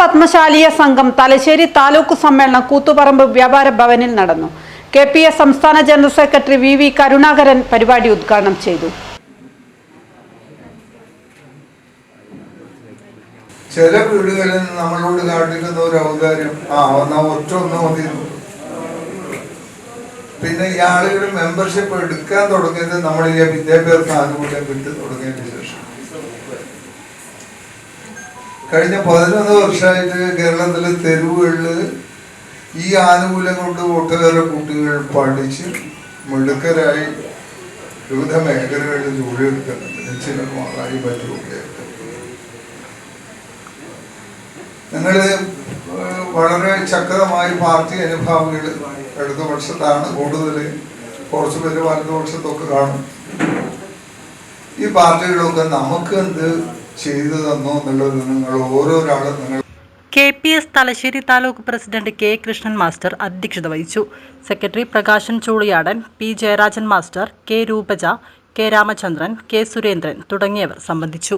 പത്മശാലിയ സംഘം തലശ്ശേരി താലൂക്ക് സമ്മേളനം കൂത്തുപറമ്പ് വ്യാപാര ഭവനിൽ നടന്നു. കെ പി എസ് സംസ്ഥാന general secretary V V Karunakaran പരിപാടി ഉദ്ഘാടനം ചെയ്തു. ചില വീടുകളിൽ നമ്മളോട് കാണിക്കുന്ന ഒരു ഔദാര്യം ആ എന്നാ ഒറ്റ ഒന്ന് മതി പിന്നെ ഈ ആളുകൾ മെമ്പർഷിപ്പ് എടുക്കാൻ തുടങ്ങിയത് നമ്മൾ ഈ വിദ്യാഭ്യാസ ആനുകൂല്യം കിട്ടി തുടങ്ങിയതിന് കഴിഞ്ഞ പതിനൊന്ന് വർഷമായിട്ട് കേരളത്തിലെ തെരുവുകളിൽ ഈ ആനുകൂല്യം കൊണ്ട് ഒട്ടേറെ കുട്ടികൾ പഠിച്ച് മിടുക്കരായി വിവിധ മേഖലകളിൽ ജോലി എടുക്കുന്നുണ്ട്. എഞ്ചിനീയർമാരായി പറ്റുകയൊക്കെ നിങ്ങൾ വളരെ ശക്തമായി പാർട്ടി അനുഭാവികൾ വർഷത്താണ് കൂടുതൽ കുറച്ച് പേര് വലതുപക്ഷത്തൊക്കെ കാണും. ഈ പാർട്ടികളൊക്കെ നമുക്ക് എന്ത് ചെയ്തു തന്നു എന്നുള്ളത് നിങ്ങൾ ഓരോരാളും നിങ്ങൾ K P S Thalassery taluk president K Krishnan master അധ്യക്ഷത വഹിച്ചു. Secretary Prakashan Chooliyadan P Jayarajan master K Roopaja K Ramachandran K Surendran തുടങ്ങിയവർ സംബന്ധിച്ചു.